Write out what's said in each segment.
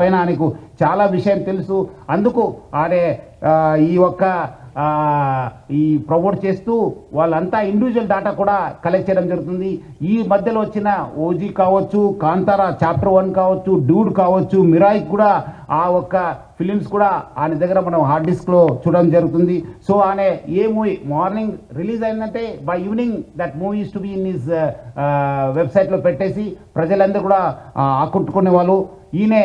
పైన ఆయనకు చాలా విషయం తెలుసు. అందుకు ఆడే ఈ ఒక్క ఈ ప్రమోట్ చేస్తూ వాళ్ళంతా ఇండివిజువల్ డేటా కూడా కలెక్ట్ చేయడం జరుగుతుంది. ఈ మధ్యలో వచ్చిన ఓజీ కావచ్చు కాంతారా చాప్టర్ వన్ కావచ్చు డూడ్ కావచ్చు మిరాయి కూడా ఆ ఒక్క ఫిలిమ్స్ కూడా ఆయన దగ్గర మనం హార్డ్ డిస్క్లో చూడడం జరుగుతుంది. సో ఆయన ఏ మూవీ మార్నింగ్ రిలీజ్ అయిందంటే by evening that movie to be in his వెబ్సైట్లో పెట్టేసి ప్రజలందరూ కూడా ఆకట్టుకునే వాళ్ళు. ఈయనే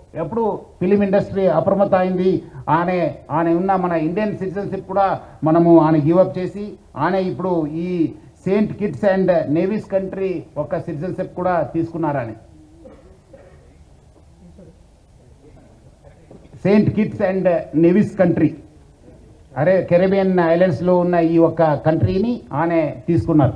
ఎప్పుడు ఫిలిం ఇండస్ట్రీ అప్రమత్త అయింది ఆనే ఆయన ఉన్న మన ఇండియన్ సిటిజన్షిప్ కూడా మనము ఆయన గివప్ చేసి ఆయన ఇప్పుడు ఈ Saint Kitts and Nevis country ఒక సిటిజన్షిప్ కూడా తీసుకున్నారని. Saint Kitts and Nevis country అరే కెరేబియన్ ఐలాండ్స్లో ఉన్న ఈ ఒక్క కంట్రీని ఆయన తీసుకున్నారు.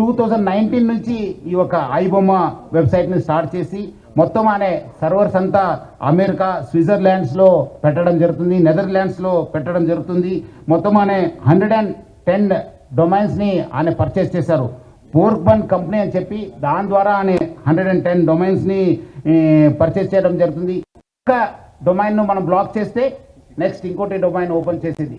టూ థౌజండ్ నైన్టీన్ నుంచి ఈ ఒక ఐబొమ్మ వెబ్సైట్ని స్టార్ట్ చేసి మొత్తం అనే సర్వర్స్ అంతా అమెరికా స్విట్జర్లాండ్స్లో పెట్టడం జరుగుతుంది నెదర్లాండ్స్లో పెట్టడం జరుగుతుంది. మొత్తం అనే హండ్రెడ్ అండ్ టెన్ డొమైన్స్ని ఆయన పర్చేస్ చేశారు. పోర్క్బన్ కంపెనీ అని చెప్పి దాని ద్వారా ఆయన హండ్రెడ్ అండ్ టెన్ డొమైన్స్ని పర్చేస్ చేయడం జరుగుతుంది. ఒక డొమైన్ను మనం బ్లాక్ చేస్తే నెక్స్ట్ ఇంకోటి డొమైన్ ఓపెన్ చేసేది.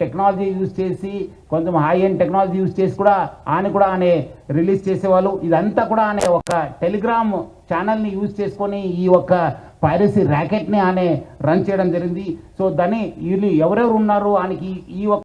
టెక్నాలజీ యూజ్ చేసి కొంచెం హై అండ్ టెక్నాలజీ యూజ్ చేసి కూడా ఆయన కూడా ఆయన రిలీజ్ చేసేవాళ్ళు. ఇదంతా కూడా ఆయన ఒక టెలిగ్రామ్ ఛానల్ని యూజ్ చేసుకొని ఈ ఒక పైరసీ ర్యాకెట్ని ఆయన రన్ చేయడం జరిగింది. సో దాన్ని వీళ్ళు ఎవరెవరు ఉన్నారు ఆయనకి ఈ ఒక